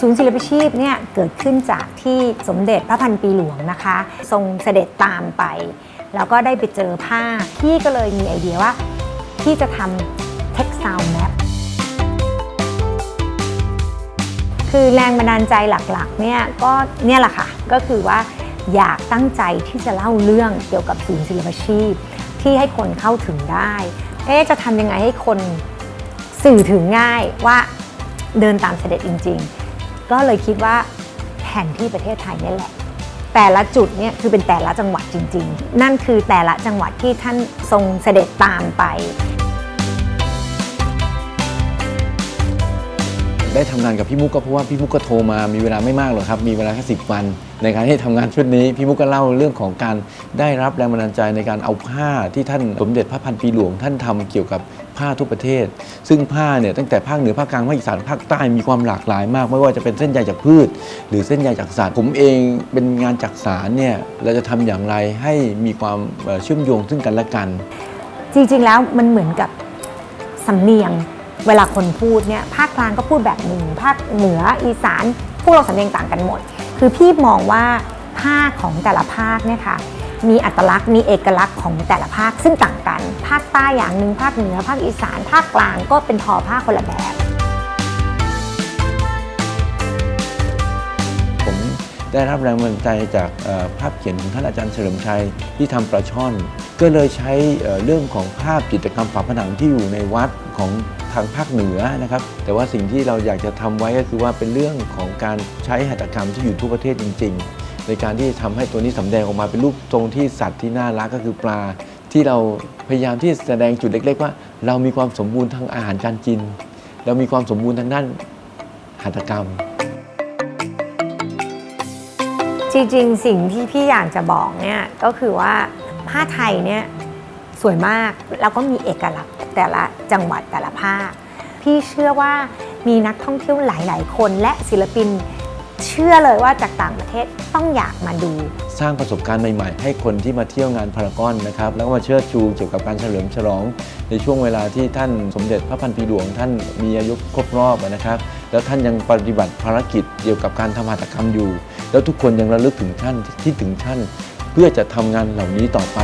ศูนย์ศิลปชีพเนี่ยเกิดขึ้นจากที่สมเด็จพระพันปีหลวงนะคะ ทรงเสด็จตามไป แล้วก็ได้ไปเจอผ้าพี่ก็เลยมีไอเดียว่าพี่จะทำ textile map คือแรงบันดาลใจหลักๆเนี่ยก็เนี่ยแหละค่ะ ก็คือว่าอยากตั้งใจที่จะเล่าเรื่องเกี่ยวกับศูนย์ศิลปชีพ ที่ให้คนเข้าถึงได้ เอ๊จะทำยังไงให้คนสื่อถึงง่ายว่าเดินตามเสด็จจริง ๆ ก็เลยคิดว่าแผนที่ประเทศไทยนี่แหละ แต่ละจุดเนี่ยคือเป็นแต่ละจังหวัดจริง ๆ นั่นคือแต่ละจังหวัดที่ท่านทรงเสด็จตามไป ได้ทำงานกับพี่มุกก็เพราะว่าพี่มุกก็โทรมามีเวลาไม่มากหรอกครับ มีเวลาแค่สิบวัน ในการที่ทำงานชุดนี้ พี่มุกก็เล่าเรื่องของการได้รับแรงบันดาลใจในการเอาผ้าที่ท่านสมเด็จพระพันปีหลวง ท่านทำเกี่ยวกับผ้าทุกประเทศ ซึ่งผ้าเนี่ยตั้งแต่ภาคเหนือภาคกลางภาคอีสานภาคใต้มีความหลากหลายมาก ไม่ว่าจะเป็นเส้นใยจากพืช หรือเส้นใยจากสัตว์ผมเองเป็นงานจักสารเนี่ยเราจะทำอย่างไรให้มีความเชื่อมโยงซึ่งกันและกัน จริงๆแล้วมันเหมือนกับสำเนียง เวลาคนพูดเนี่ยภาคกลางก็พูดแบบหนึ่งภาคเหนืออีสานพวกเราสำเนียงต่างกันหมด คือพี่มองว่าภาคของแต่ละภาคเนี่ยค่ะมีอัตลักษณ์มีเอกลักษณ์ของแต่ละภาคซึ่งต่างกัน ภาคใต้อย่างหนึ่งภาคเหนือ ภาคอีสานภาคกลางก็เป็นทอผ้าคคนละแบบ ผมได้รับแรงบันดาลใจจากภาพเขียนของท่านอาจารย์เฉลิมชัยที่ทำปลาช่อน ก็เลยใช้เอ่อเรื่องของภาพจิตรกรรมฝาผนังที่อยู่ในวัด ของทางภาคเหนือนะครับ แต่ว่าสิ่งที่เราอยากจะทำไว้ก็คือว่าเป็นเรื่องของการใช้หัตถกรรมที่อยู่ทั่วประเทศจริง ๆ ในการที่ทำให้ตัวนี้สำแดงออกมาเป็นรูปทรงที่สัตว์ที่น่ารักก็คือปลา ที่เราพยายามที่แสดงจุดเล็ก ๆ ว่า เรามีความสมบูรณ์ทางอาหารการกิน เรามีความสมบูรณ์ทางด้านหัตถกรรมจริงๆ สิ่งที่พี่อยากจะบอกเนี่ยก็คือว่าผ้าไทยเนี่ยสวยมากแล้วก็มีเอกลักษณ์ แต่ละจังหวัดแต่ละภาค พี่เชื่อว่ามีนักท่องเที่ยวหลาย ๆ คนและศิลปิน เชื่อเลยว่าจากต่างประเทศต้องอยากมาดู สร้างประสบการณ์ใหม่ๆ ให้คนที่มาเที่ยวงานพารากอนนะครับแล้วก็มาเชิดชูเกี่ยวกับการเฉลิมฉลอง ในช่วงเวลาที่ท่านสมเด็จพระพันปีหลวงท่านมีอายุครบรอบนะครับ แล้วท่านยังปฏิบัติภารกิจเกี่ยวกับการทำหัตถกรรมอยู่ แล้วทุกคนยังระลึกถึงท่านที่ถึงท่าน เพื่อจะทำงานเหล่านี้ต่อไป